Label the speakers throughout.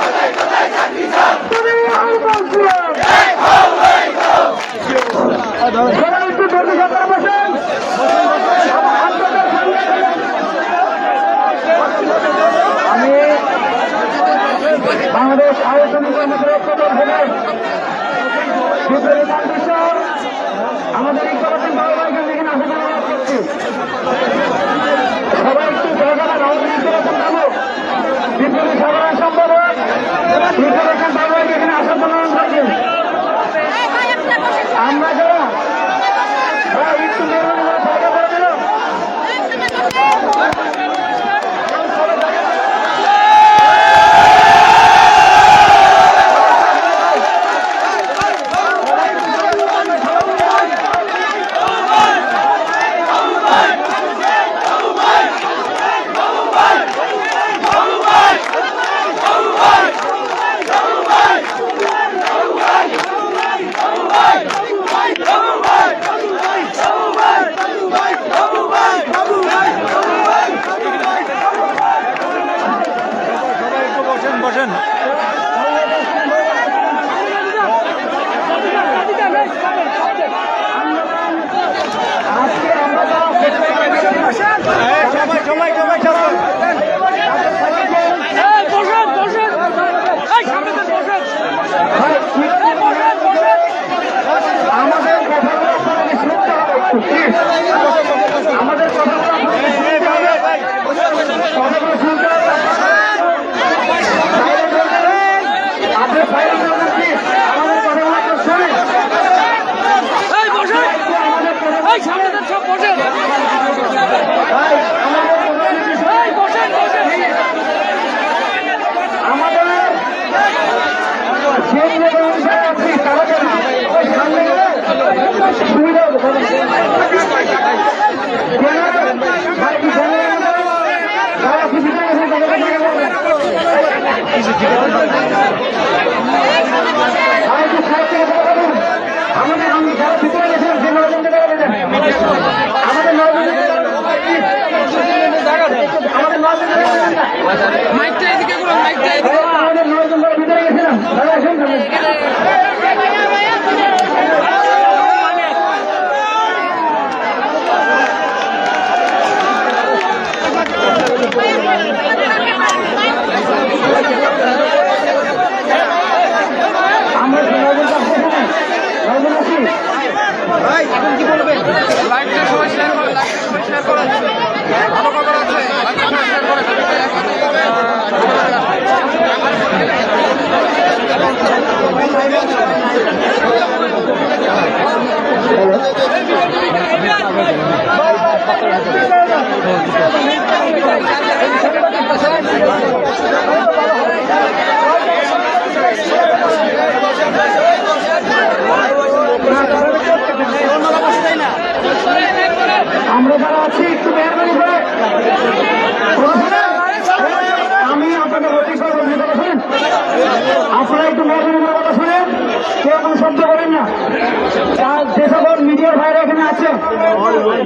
Speaker 1: はい。মাইকটা এদিকে করুন মাইকটা আমাদের নয়জন ভিতরে গেছিলাম। দাদা শুনতাম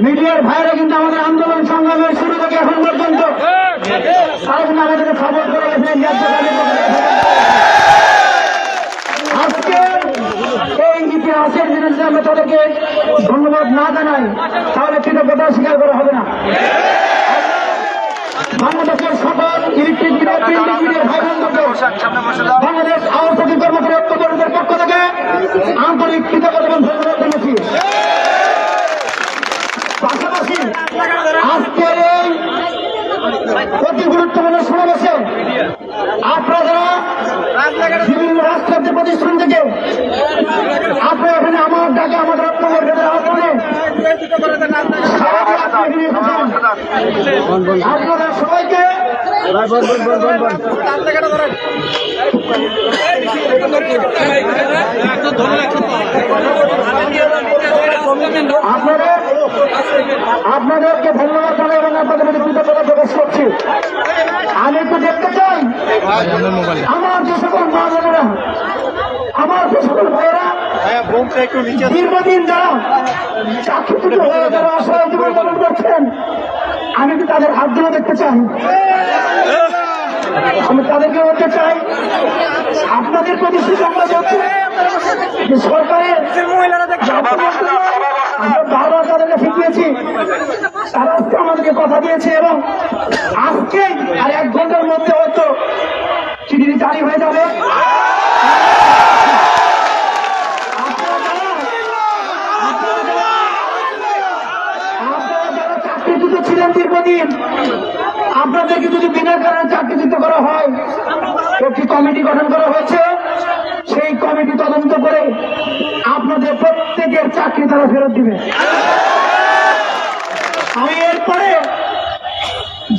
Speaker 1: মিডিয়ার ভাইরা কিন্তু আমাদের আন্দোলন সংগ্রামের শুরু থেকে এখন পর্যন্ত আমাদেরকে খবর করে গেছিলেন আজকে এই ইতিহাসের বিরুদ্ধে আমরা তাদেরকে ধন্যবাদ না জানাই, তাহলে কৃতজ্ঞতা স্বীকার করা হবে না। বাংলাদেশের সকল ইলেকট্রিক মিডিয়া বাংলাদেশ আওয়াজ কর্মকর্তা পক্ষ থেকে আন্তরিক কৃতজ্ঞতা এবং ধন্যবাদ জানাচ্ছি। আজকের এই অতি গুরুত্বপূর্ণ সমাবেশে আপনারা বিভিন্ন রাজতন্ত্রের প্রতিষ্ঠান থেকে আপনারা এখানে আমার ডাকে আমাদের আত্মগর্ভের আহ্বানে আপনারা সবাইকে ধন্যবাদ। আপনাদেরকে ধন্যবাদ জানাই এবং আপনাদের প্রতি কৃতজ্ঞতা প্রকাশ করছি। আমি একটু দেখতে চাই, আমার যে সকল মা বোনেরা, আমার যে সকল ভাইয়েরা, দীর্ঘদিন যারা চাকরি যারা অসহায় জীবন যাপন করছেন, আমি কি তাদের হাতগুলো দেখতে চাই? আমি তাদেরকে বলতে চাই, আপনাদের আজকে আমাদেরকে কথা দিয়েছে এবং আজকে আর এক ঘণ্টার মধ্যে হয়তো চিঠি জারি হয়ে যাবে। চাকরিচ্যুত ছিলেন দীর্ঘদিন আপনাদেরকে যদি বিনা কারণে চাকরিচ্যুত করা হয় একটি কমিটি গঠন করা হয়েছে? সেই কমিটি তদন্ত করে আপনাদের প্রত্যেকের চাকরি তারা ফেরত দিবে। আমি এরপরে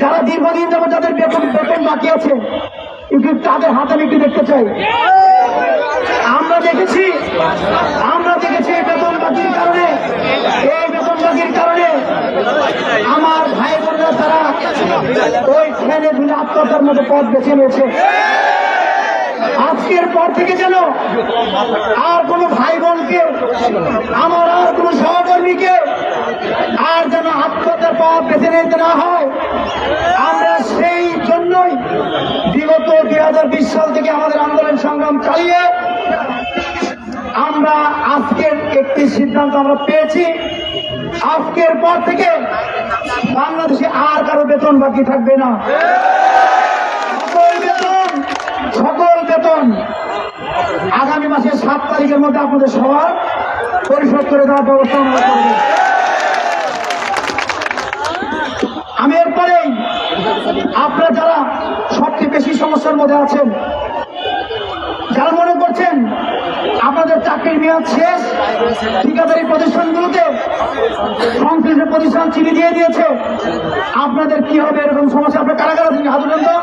Speaker 1: যারা দীর্ঘদিন যাব যাদের বেতন বেতন বাকি আছে তাদের হাতে আমি একটু দেখতে চাই। আমরা দেখেছি আমরা দেখেছি এই বেতন বাকির কারণে, এই বেতন বাকির কারণে আমার ভাই তারা ওই ট্রেনে ধুলে আত্মহত্যার মতো পথ বেছে নিয়েছে। আজকের পর থেকে যেন আর কোন ভাই বোনকে আমার আর কোন সহকর্মীকে আর যেন আত্মহত্যার পথ বেছে নিতে না হয়, আমরা সেই জন্যই বিগত দুই হাজার বিশ সাল থেকে আমাদের আন্দোলন সংগ্রাম চালিয়ে আমরা আজকের একটি সিদ্ধান্ত আমরা পেয়েছি। আজকের পর থেকে বাংলাদেশে আর কারও বেতন বাকি থাকবে না। সকল বেতন সকল বেতন। আগামী মাসের সাত তারিখের মধ্যে আপনাদের সবার পরিশোধ করে দেওয়ার ব্যবস্থা আমরা করব। আমি এরপরেই আপনারা যারা সবচেয়ে বেশি সমস্যার মধ্যে আছেন, যারা মনে করছেন আপনাদের চাকরির মেয়াদ শেষ। ঠিকাদারি প্রতিষ্ঠানগুলোতে সংশ্লিষ্ট প্রতিষ্ঠান চিনি দিয়ে দিয়েছে। আপনাদের কি হবে এরকম সমস্যা? আপনার কারা কারা হাত উঠান তো।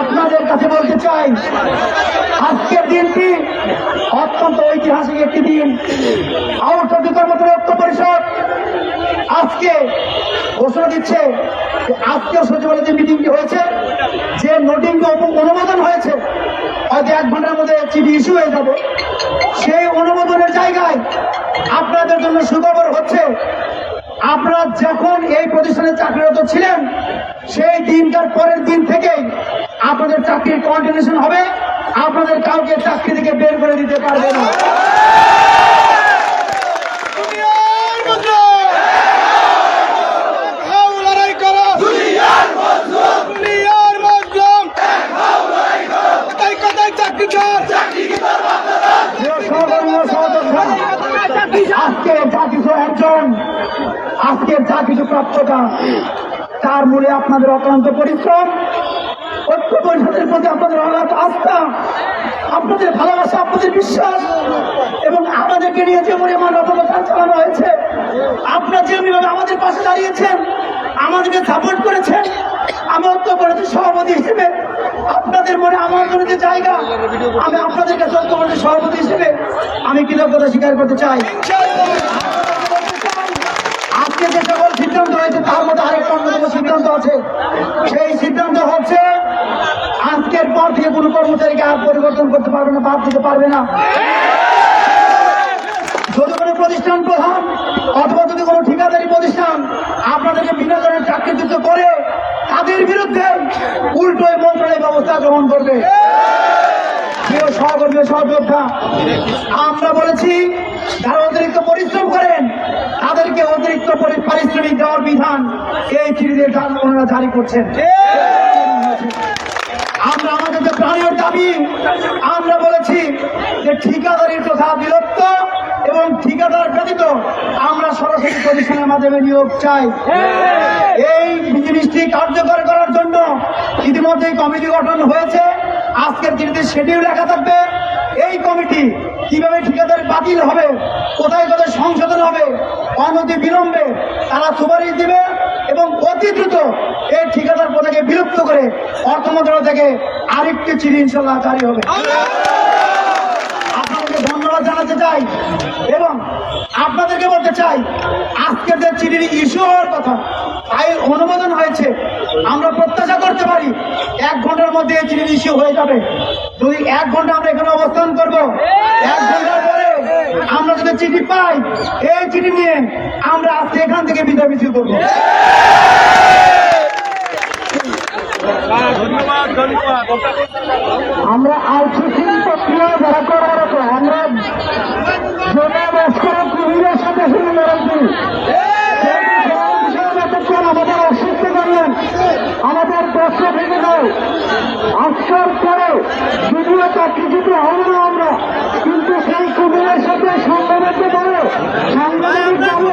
Speaker 1: আপনাদের কাছে বলতে চাই, আজকের দিনটি অত্যন্ত ঐতিহাসিক একটি দিন। আউট কর্মচারী ঐক্য পরিষদ আজকে ঘোষণা দিচ্ছে আজকের সচিবালয় যে মিটিংটি হয়েছে। যে নোটিংটি অনুমোদন হয়েছে হয়তো এক ঘণ্টার মধ্যে চিঠি ইস্যু হয়ে যাবে। সেই অনুমোদনের জায়গায় আপনাদের জন্য সুখবর হচ্ছে, আপনারা যখন এই প্রতিষ্ঠানে চাকরিরত ছিলেন, সেই দিনটার পরের দিন থেকেই আপনাদের চাকরির কন্টিনিউশন হবে। আপনাদের কাউকে চাকরি থেকে বের করে দিতে পারবে না
Speaker 2: লড়াই করো দুনিয়ার মজলুম দুনিয়ার মজলুম কোথায় কোথায় চাকরি চার
Speaker 1: প্রিয় সহকর্মী ও সহযোদ্ধা, আজকে যা কিছু অর্জন আজকের যা প্রাপ্যতা তার মূলে আপনাদের অক্লান্ত পরিশ্রম, ঐক্য পরিষদের প্রতি আপনাদের অগাধ আস্থা, আপনাদের ভালোবাসা, আপনাদের বিশ্বাস, এবং আমাদেরকে নিয়ে যে পরিমাণ অপপ্রচার চালানো হয়েছে, আপনার যেমনিভাবে আমাদের পাশে দাঁড়িয়েছেন, আমাদেরকে সাপোর্ট করেছেন, আমি ঐক্য পরিষদের সভাপতি হিসেবে, আপনাদের মনে আমার জন্য যে জায়গা, আমি আপনাদের কাছে ঐক্য সভাপতি হিসেবে আমি কৃতজ্ঞতা স্বীকার করতে চাই আজকে যে সকল হয়েছে তার মধ্যে আরেকটা অন্যতম সিদ্ধান্ত আছে। সেই সিদ্ধান্ত হচ্ছে, আজকের পর থেকে কোনো কর্মচারীকে আর পরিবর্তন করতে পারবে না, বাদ দিতে পারবে না। যদি কোনো প্রতিষ্ঠান প্রধান অথবা যদি কোনো ঠিকাদারি প্রতিষ্ঠান আপনাদেরকে বিনা কারণে চাকরিচ্যুত করে তাদের বিরুদ্ধে উল্টো মন্ত্রণালয় ব্যবস্থা গ্রহণ করবে। প্রিয় সহকর্মী সহযোদ্ধা, আমরা বলেছি যারা অতিরিক্ত পরিশ্রম করেন, তাদেরকে অতিরিক্ত পরি- পারিশ্রমিক দেওয়ার বিধান এই চিঠিতে জা- ওনারা জারি করছেন। আমরা আমাদের যে প্রাণীয় দাবি, আমরা বলেছি যে ঠিকাদারির প্রথা বিলুপ্ত এবং ঠিকাদার ব্যতীত আমরা সরাসরি প্রতিষ্ঠানের মাধ্যমে নিয়োগ চাই। এই জিনিসটি কার্যকর করার জন্য ইতিমধ্যে কমিটি গঠন হয়েছে। আজকের দিনটি শিডিউল লেখা থাকবে। এই কমিটি কীভাবে ঠিকাদার বাতিল হবে, কোথায় কোথায় সংশোধন হবে, অনতি বিলম্বে তারা সুপারিশ দিবে এবং অতি দ্রুত এই ঠিকাদার পদাকে বিলুপ্ত করে অর্থ মন্ত্রণালয় থেকে আরেকটি চিঠি ইনশাল্লাহ জারি হবে। আপনাদেরকে ধন্যবাদ জানাতে চাই এবং আপনাদেরকে বলতে চাই আজকের যে চিঠির ইস্যু হওয়ার কথা আইন অনুমোদন হয়েছে। আমরা প্রত্যাশা করতে পারি এক ঘণ্টার মধ্যে এই চিঠির ইস্যু হয়ে যাবে। যদি এক ঘণ্টা আমরা এখানে অবস্থান করব। এক ঘণ্টার পরে আমরা যদি চিঠি পাই এই চিঠি নিয়ে আমরা আজকে এখান থেকে বিদায় মিছিল করব। আমরা আইসিসির প্রক্রিয়া যারা করার আছে আমরা জোনে লস্কর কুমিরের সাথে শুরু লড়াই করি যতক্ষণ আমাদের অসুস্থ করলেন আমাদের কষ্ট ভেঙে দেয় আজকের পরে যদিও তা কিছুতে হবে না আমরা কিন্তু সেই কুমিরের সাথে সংগ্রামের পরে সংগ্রামের যাব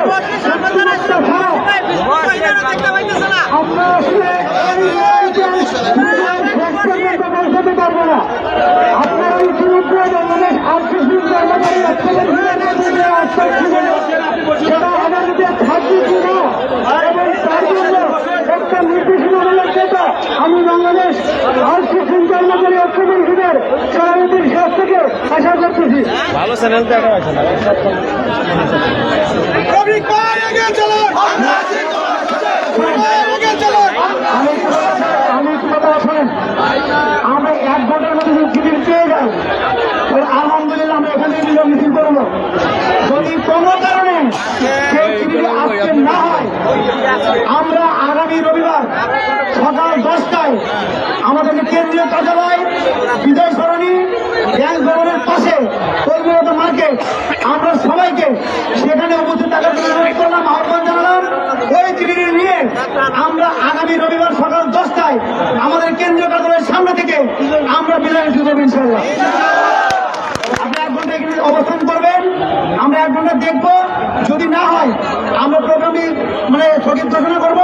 Speaker 1: আমরা আসলে লড়াইতে পারব না আপনারা ইতিমধ্যে বাংলাদেশ আর্থিক কর্মচারী আপনাদের আমি বাংলাদেশ আর্থিক কর্মচারী ঐক্যমন্ত্রীদের সভাপতির কাছ থেকে আশা করতেছি
Speaker 2: ভালো চ্যানেল
Speaker 1: আমি কথা শোনেন আমরা এক ঘণ্টার মধ্যে পেয়ে যাই তাহলে আলহামদুলিল্লাহ আমরা এখান থেকে বিজয় মিছিল করব যদি কোনো কারণে সেই টিকিট আজকে না হয় আমরা আগামী রবিবার সকাল দশটায় আমাদের কেন্দ্রীয় কার্যালয় বিজয় সরণি ব্যাংক ভবনের পাশে কর্মরত মার্কেট। আমরা সবাইকে সেখানে উপস্থিত থাকার জন্য অনুরোধ করলাম, আহ্বান জানালাম। ওই চিঠি নিয়ে আমরা আগামী রবিবার সকাল দশটায় আমাদের কেন্দ্রীয় কার্যালয়ের সামনে থেকে আমরা বিজয় করব ইনশাল্লাহ আপনি এক ঘণ্টা এখানে অবস্থান করবেন, আমরা এক ঘণ্টা দেখব। যদি না হয়, আমরা প্রোগ্রামটি মানে স্থগিত ঘোষণা করব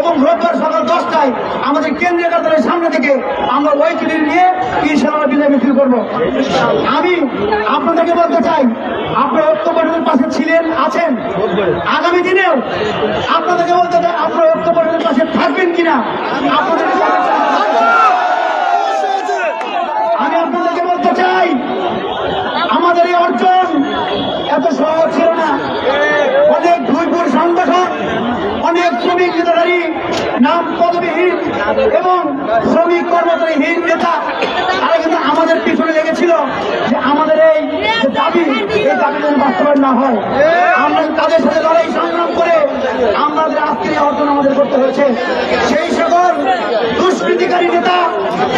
Speaker 1: এবং রোববার সকাল দশটায় আমাদের কেন্দ্রীয় কার্যালয়ের সামনে থেকে আমরা ওই চিঠি নিয়ে ইনশাল্লাহ বিজয় মিছিল করব। আমি আপনাদেরকে বলতে চাই, আপনার ঐক্য পরিষদের পাশে ছিলেন, আছেন? আগামী দিনেও আপনাদেরকে বলতে চাই, আপনার ঐক্য পরিষদের পাশে থাকবেন কিনা? আপনাদেরকে জানতে চাই। আমি আপনাদেরকে বলতে চাই আমাদের এই অর্জন এত সহজ ছিল না। অনেক ভুইপুর সংগঠন, অনেক শ্রমিক নেতাধারী নাম পদবিহীন এবং শ্রমিক কর্মচারীহীন নেতা। তারা কিন্তু আমাদের পিছনে লেগেছিল যে আমাদের এই দাবি এই দাবি যেন বাস্তবায়ন না হয়। আমরা তাদের সাথে লড়াই সংগ্রাম করে আমাদের এই অর্জন আমাদের করতে হয়েছে, সেই সকল দুষ্কৃতিকারী নেতা,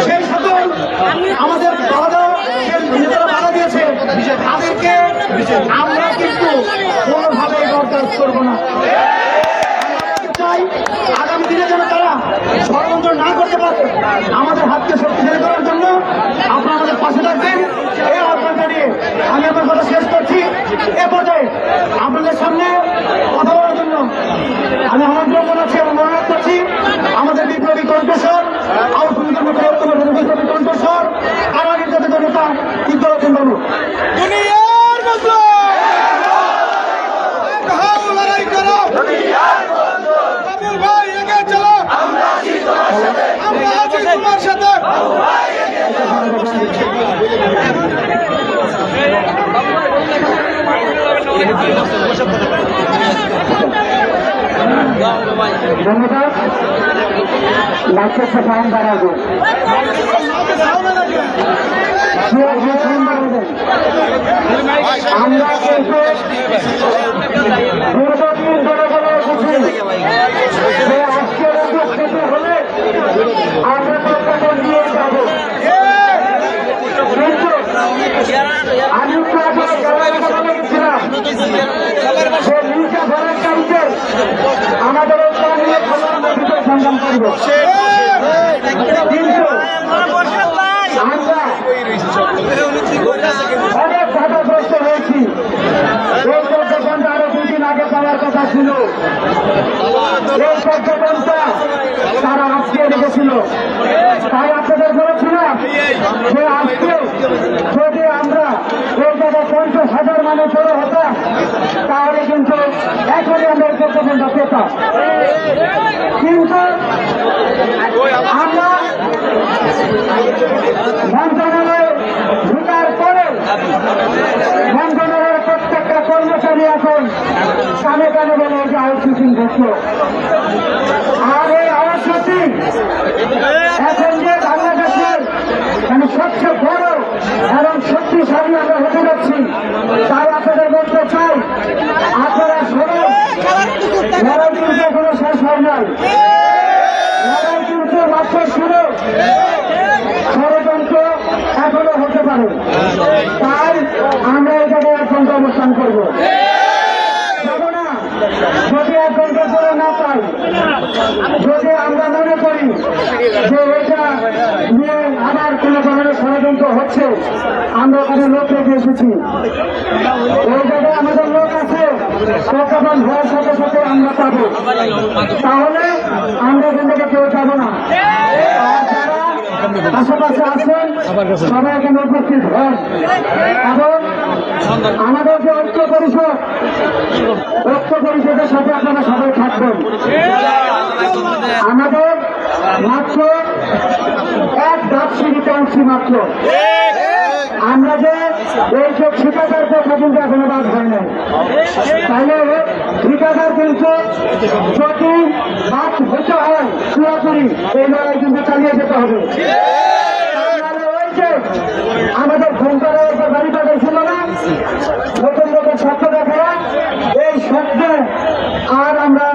Speaker 1: সেই সকল আমাদের নেতারা তাদেরকে আমরা কিন্তু কোনোভাবে বরদাস্ত করব না। আগামী দিনে যেন তারা ষড়যন্ত্র না করতে পারে। আমাদের হাতকে শক্তিশালী করার জন্য আপনারা আমাদের পাশে থাকবেন। এই আহ্বান জানিয়ে আমি আমার কথা শেষ করছি। এ পর্যায়ে আপনাদের সামনে কথা বলার জন্য আমি আমন্ত্রণ জানাচ্ছি এবং অনুরোধ করছি আমাদের বিপ্লবী কণ্ঠস্বর আউটপুট বিপ্লবী কণ্ঠস্বর আরও নির্যাতিত নেতা ইদ্দুল বাবু
Speaker 2: দুনিয়ার মজলুম এক হাও লড়াই করো কাবুল ভাই এগিয়ে চলো আমরা আছি তোমার সাথে
Speaker 1: ডাক্তার সাহেব বাড়াবো আমরা কিন্তু পূর্বদিন জনগণের কিছু যে আজকের উপস্থিতি হলে আমরা কলকাতা নিয়ে যাব কিন্তু আমি তো আপনার জনগণের কথা বলেছিলাম সে নিচে ভরার চাইছে আমাদের এই কাজ নিয়ে খবর নদীতে সংগ্রাম করব কিন্তু আমরা অনেক বাধাগ্রস্ত হয়েছি এই চোদ্দ ঘণ্টা আরও দুই দিন আগে পাওয়ার কথা
Speaker 2: ছিল এই কার্যক্রমটা তারা আজকে রেখেছিল তাই আপনাদের বলেছিলাম যে আজকে যদি আমরা জায়গায় পঞ্চাশ হাজার মানুষ জড়ো হতাম তাহলে কিন্তু এখনই আমরা কার্যক্রমটা পেতাম কিন্তু আমরা মন্ত্রণালয়ে ঢুকার পরে মন্ত্রণালয়ের প্রত্যেকটা কর্মচারী এখন কানে কানে বলে ঘটল আর এই আউটসোর্সিং এখন যে বাংলাদেশের মানে সবচেয়ে বড় এবং শক্তিশালী আমরা হতে যাচ্ছি, তাই আপনাদের বলতে চাই, আপনারা সবাই লড়াই কিন্তু এখনও শেষ হয় নাই। লড়াই কিন্তু মাত্র শুরু। ষড়যন্ত্র এখনও হতে পারে। তাই আমরা এক ঘণ্টা অবস্থান করব যাব না যদি এক ঘণ্টা করে না পাই যদি আমরা মনে করি যে এটা নিয়ে আবার কোনো ধরনের ষড়যন্ত্র হচ্ছে, আমরা ওখানে লোক রেখে এসেছি। ওই জায়গায় আমাদের লোক আছে প্রকাশন হওয়ার সাথে সাথে আমরা পাবো। তাহলে আমরা থেকে কেউ যাব না। আর যারা আশেপাশে আছেন সবাই এখানে উপস্থিত হন। এবং আমাদের যে ঐক্য পরিষদ ঐক্য পরিষদের সাথে আপনারা সবাই থাকবেন। আমাদের মাত্র এক ডাক সিঁড়িতে উঠছি মাত্র। আমরা যে এই যে ঠিকাদার কথা কিন্তু এখনও বাদ হয় নাই। তাহলে ঠিকাদার কিন্তু যদি বাদ হতে হয়, পুরোপুরি এই লড়াই কিন্তু চালিয়ে যেতে হবে। আমাদের ঘুমপাড়া একটা বাড়ি পাঠাইছিল না, নতুন নতুন শব্দ দেখা এই শব্দে আর আমরা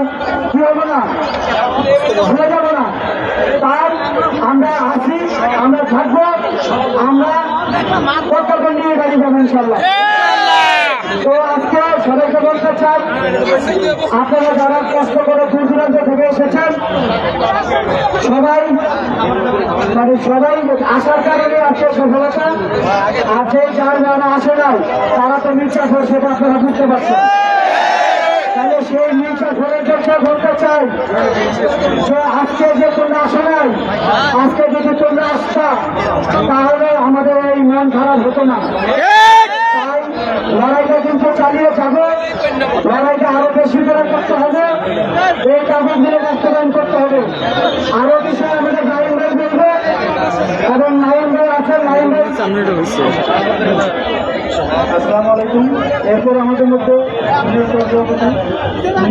Speaker 2: কি হব না ভুলে যাব না তার আমরা আসি আমরা থাকব আমরা কর্তব্য নিয়ে বাড়ি যাব ইনশাল্লাহ তো আজকে সবাইকে বলতে চাই আপনারা যারা কষ্ট করে দূর দূরান্ত থেকে এসেছেন সবাই মানে সবাই আসার কারণে আছে সফলতা আর যে যার যারা আসে নাই তারা তো করে সেটা আপনারা বুঝতে পারছেন সেই মিথ্যা ঘরের জন্য বলতে চাই যে আজকে যে তোমরা আসো নাই, আজকে যদি তোমরা আসতা তাহলে আমাদের এই মন খারাপ হতো না। লড়াইটা কিন্তু চালিয়ে থাকো লড়াইটা আরও বেশি করে করতে হবে। এই কাগজগুলো বাস্তবায়ন করতে হবে। আরও কিছু আমাদের নাইন ভাই বলবে। এবং নাইন আছে নাইন এরপর আমাদের মধ্যে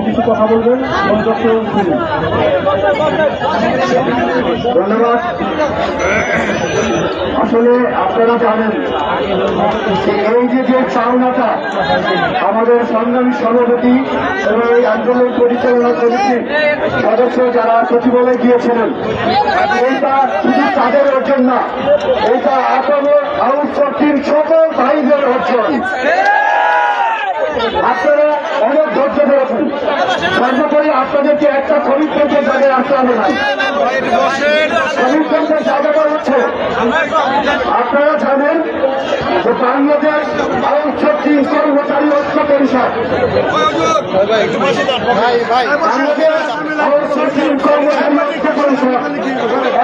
Speaker 2: কিছু কথা বলবেন ধন্যবাদ। আসলে আপনারা জানেন, এই যে যে চাওনাটা আমাদের সংগ্রামী সভাপতি এবং এই আন্দোলন পরিচালনা কমিটির সদস্য যারা সচিবালয়ে গিয়েছিলেন, এইটা শুধু তাদের অর্জন না এটা আউটসোর্সিং সকল ভাইদের অর্জন। আপনারা অনেক ধৈর্য ধরেছেন। সর্বোপরি আপনাদেরকে একটা কমিটমেন্টের জায়গায় আসতে হবে না। কমিটমেন্টের জায়গাটা হচ্ছে, আপনারা জানেন যে বাংলাদেশ আউটসোর্সিং কর্মচারী ঐক্য পরিষদ। বাংলাদেশ আউটসোর্সিং কর্মচারী ঐক্য পরিষদ।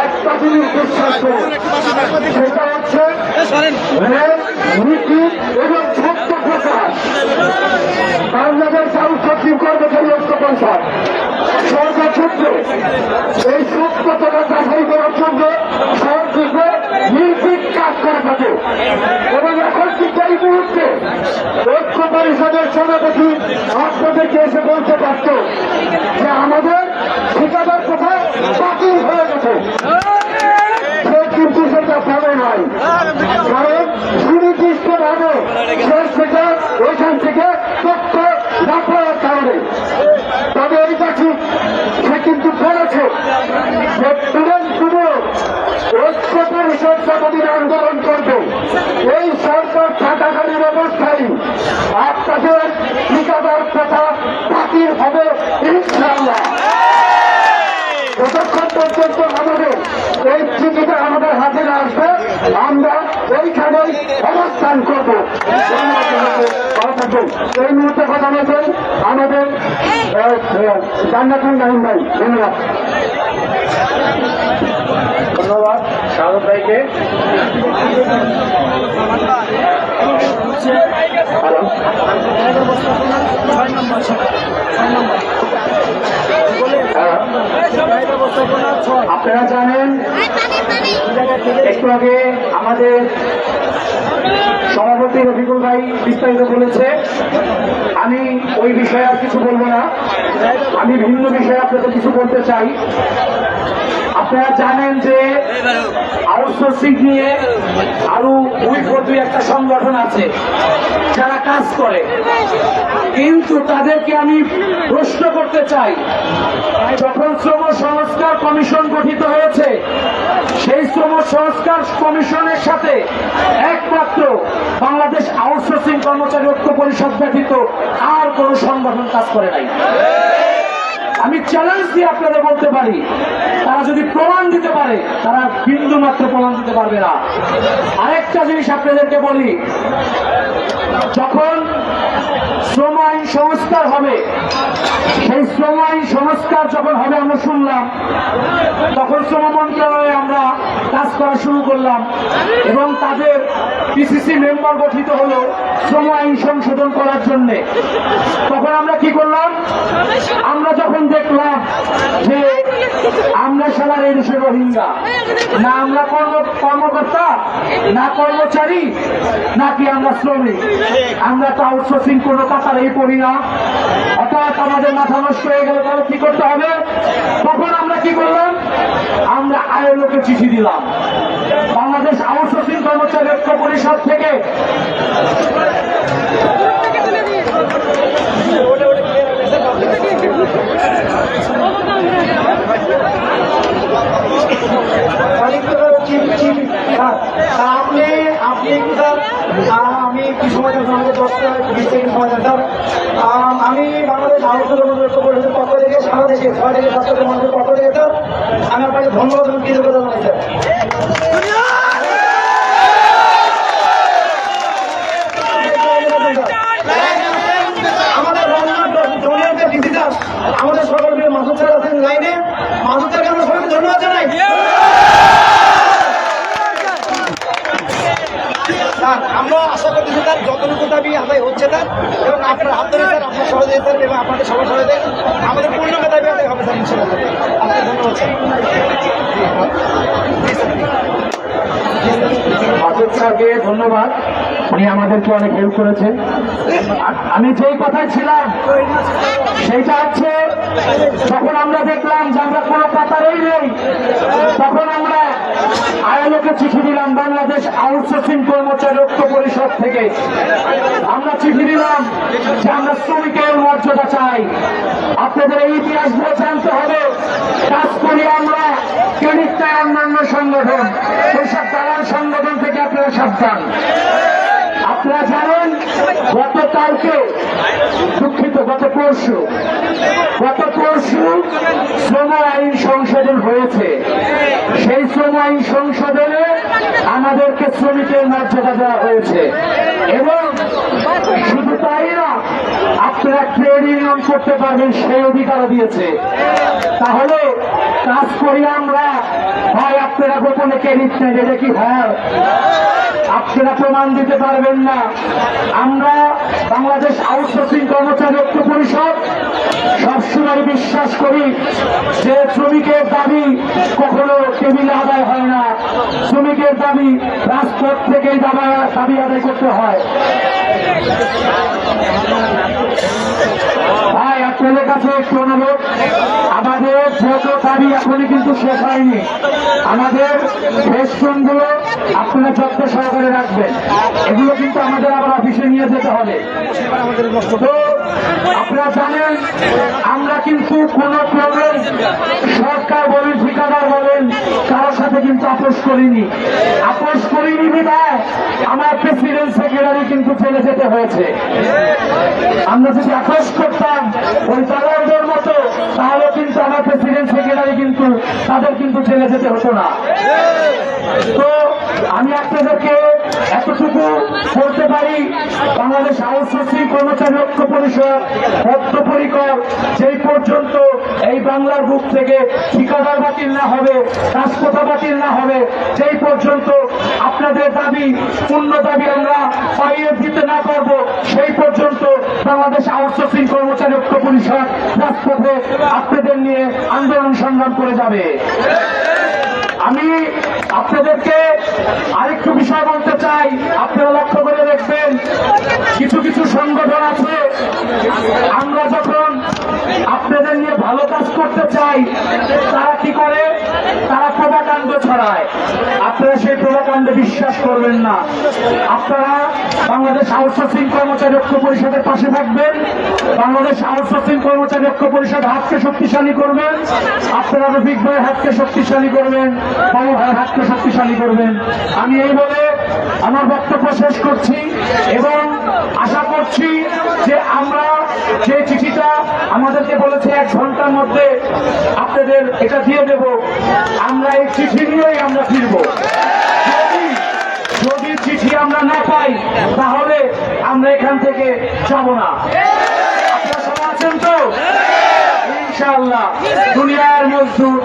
Speaker 2: একটা করে সেটা হচ্ছে নীতি এবং সত্য প্রকাশ বাংলাদেশ আউটসোর্সিং কর্মচারী ঐক্য পরিষদ। সর্বক্ষেত্রে এই সত্যতা যাচাই করার জন্য সহযোগে নির্ভীক কাজ করে থাকে। এবং এখন কিন্তু এই মুহূর্তে ঐক্য পরিষদের সভাপতি আপনাদেরকে এসে বলতে পারত যে আমাদের ঠিকাদার কোথায় বাতিল হয়ে গেছে। কিন্তু সেটা নয়। কারণ সুনির্দিষ্ট ভাবে সে সেটা ওইখান থেকে তথ্য না কারণে তবে এইটা ঠিক সে কিন্তু বলেছে যে স্টুডেন্ট শুধু ঐক্য পরিষদ যতদিন আন্দোলন করবে। এই সরকার থাকাকালীন অবস্থায় আপনাদের ঠিকাদার কথা বাতিল হবে ইনশাআল্লাহ যতক্ষণ পর্যন্ত আমাদের এই চিঠিটা আমাদের হাতে না আসবে আমরা ওইখানেই অবস্থান করব ধন্যবাদ। ভালো থাকবেন।
Speaker 3: থাকবেন এই মুহূর্তে কথা বলছেন আমাদের জান্নাতুল নাহিম ভাই ধন্যবাদ। ধন্যবাদ শাহরুখ ভাইকে। হ্যাঁ। আপনারা জানেন একটু আগে আমাদের রফিকুল ভাই বিস্তারিত বলেছে। আমি ওই বিষয়ে আর কিছু বলব না। আমি ভিন্ন বিষয়ে আপনাদের কিছু বলতে চাই। আপনারা জানেন যে আউটসোর্সিং নিয়ে আরও উইকো দুই একটা সংগঠন আছে, যারা কাজ করে। কিন্তু তাদেরকে আমি প্রশ্ন করতে চাই, যখন শ্রম সংস্কার কমিশন গঠিত হয়েছে, সেই শ্রম সংস্কার কমিশনের সাথে একমাত্র বাংলাদেশ আউটসোর্সিং কর্মচারী ঐক্য পরিষদ ব্যতীত আর কোন সংগঠন কাজ করে নাই। আমি চ্যালেঞ্জ দিয়ে আপনাদের বলতে পারি, তারা যদি প্রমাণ দিতে পারে, তারা বিন্দু মাত্র প্রমাণ দিতে পারবে না। আরেকটা জিনিস আপনাদেরকে বলি, যখন শ্রম আইন সংস্কার হবে সংস্কার যখন হবে আমরা শুনলাম, তখন শ্রম মন্ত্রণালয়ে আমরা কাজ করা শুরু করলাম এবং তাদের পিসিসি মেম্বার গঠিত হলো শ্রম আইন সংশোধন করার জন্য। তখন আমরা কি করলাম? আমরা যখন দেখলাম যে আমরা সারা এই দেশের রোহিঙ্গা না আমরা কর্ম কর্মকর্তা না কর্মচারী নাকি আমরা শ্রমিক আমরা তো আউটসোর্সিং কোনো কাতারেই পড়ি না অর্থাৎ আমাদের মাথা নষ্ট হয়ে গেলে তাহলে কি করতে হবে তখন আমরা কি করলাম আমরা আয়োলোকে চিঠি দিলাম বাংলাদেশ আউটসোর্সিং কর্মচারী ঐক্য পরিষদ থেকে
Speaker 1: আপনি আপনি একটু আমি একটু সময় দেবেন আমাদের দশটা বিশ সেকেন্ড সময় দেন স্যার। আমি বাংলাদেশ আলোচনা পরিষদের পক্ষ থেকে সারা দেশে ছয় থেকে সাতটা মানুষের পক্ষ থেকে আমি আপনাকে ধন্যবাদ এবং কৃতজ্ঞতা জানাই, স্যার আমাদের রমনাথ জমিয়াতে ডিজিটাল আমাদের সকল প্রিয় মাসুদ স্যার আছেন লাইনে মাসুদ স্যারকে আমরা সবাইকে ধন্যবাদ জানাই স্যার আমরা আশা করতেছি তার যতটুকু দাবি আদায় হচ্ছে স্যার এবং আপনার হাত ধরে স্যার, আপনার সহযোগিতা স্যার এবং আপনাদের সবার সহযোগিতা আমাদের পূর্ণকে দাবি আদায় হবে স্যার ইনশাল্লাহ আপনাকে ধন্যবাদ
Speaker 3: ধন্যবাদ, উনি আমাদেরকে অনেক হেল্প করেছেন। আমি যেই কথায় ছিলাম সেইটা হচ্ছে, যখন আমরা দেখলাম যে আমরা কোনো কাতারেই নেই, তখন আমরা আয়োলোকে চিঠি দিলাম বাংলাদেশ আউটসোর্সিং কর্মচারী রক্ত পরিষদ থেকে। আমরা চিঠি দিলাম যে আমরা শ্রমিকের মর্যাদা চাই। আপনাদের এই ইতিহাসগুলো জানতে হবে, কাজ করি আমরা, কেনিকটা অন্যান্য সংগঠন এইসব দালাল সংগঠন থেকে আপনারা সাবধান। আপনারা জানেন, গতকালকে দুঃখিত, গত পরশু গত পরশু শ্রম আইন সংশোধন হয়েছে। সেই শ্রম আইন সংশোধনে আমাদেরকে শ্রমিকের মর্যাদা দেওয়া হয়েছে। এবং শুধু তাই না, আপনারা ট্রেড ইউনিয়ন করতে পারবেন, সেই অধিকারও দিয়েছে। তাহলে কাজ করি আমরা। হয় আপনারা গোপনে কে নিচ্ছেন? এটা কি হ্যাঁ আপনারা প্রমাণ দিতে পারবেন না। আমরা বাংলাদেশ আউটসোর্সিং কর্মচারী ঐক্য পরিষদ সবসময় বিশ্বাস করি যে শ্রমিকের দাবি কখনো টেবিলে আদায় হয় না। শ্রমিকের দাবি রাজপথ থেকেই দাবি দাবি আদায় করতে হয়। ভাই, আপনাদের কাছে একটু অনুরোধ। আমাদের যত দাবি এখনই কিন্তু শেষ হয়নি, আমাদের রেস্টুরেন্টগুলো আপনারা যত্ন সহকারে রাখবেন। এগুলো কিন্তু আমাদের আবার অফিসে নিয়ে যেতে হবে। তো আপনারা জানেন, আমরা কিন্তু কোনো প্রবলেম সরকার বলেন, ঠিকাদার বলেন, কারোর সাথে কিন্তু আপোষ করিনি। আপোষ করিনি বিধায় আমার প্রেসিডেন্ট কিন্তু চলে যেতে হয়েছে। আমরা যদি আপোষ করতাম ওই দালালদের মতো, তাহলে কিন্তু আমার প্রেসিডেন্ট সেক্রেটারি কিন্তু তাদের কিন্তু জেলে যেতে হতো না। তো আমি আপনাদেরকে এতটুকু বলতে পারি, বাংলাদেশ আউটসোর্সিং কর্মচারী ঐক্য পরিষদ বদ্ধপরিকর যেই পর্যন্ত এই বাংলার বুক থেকে ঠিকাদার বাতিল না হবে, রাজপথা বাতিল না হবে সেই পর্যন্ত আপনাদের দাবি, পূর্ণ দাবি আমরা পাইয়ে দিতে না পারব। সেই পর্যন্ত বাংলাদেশ আউটসোর্সিং কর্মচারী ঐক্য পরিষদ রাজপথে আপনাদের নিয়ে আন্দোলন সংগ্রাম করে যাবে। আমি আপনাদেরকে আরেকটু বিষয় বলতে চাই, আপনারা লক্ষ্য করে দেখবেন, কিছু কিছু সংগঠন আছে, আমরা যখন আপনাদের নিয়ে ভালো কাজ করতে চাই, তারা কি করে? ছড়ায়। আপনারা সেই প্রভাকাণ্ডে বিশ্বাস করবেন না। আপনারা বাংলাদেশ আউটসোর্সিং কর্মচারী ঐক্য পরিষদের পাশে থাকবেন। বাংলাদেশ আউটসোর্সিং কর্মচারী ঐক্য পরিষদ হাতকে শক্তিশালী করবেন আপনারা রফিক ভাইয়ের হাতকে শক্তিশালী করবেন, বাবু ভাইয়ের হাতকে শক্তিশালী করবেন। আমি এই বলে আমার বক্তব্য শেষ করছি এবং আশা করছি যে আমরা যে চিঠিটা আমাদেরকে বলেছে এক ঘণ্টার মধ্যে আপনাদের এটা দিয়ে দেব, আমরা এই চিঠি নিয়েই আমরা ফিরব। যদি চিঠি আমরা না পাই, তাহলে আমরা এখান থেকে যাব না। আপনারা সবাই আছেন তো? ইনশাআল্লাহ। দুনিয়ার মজদুর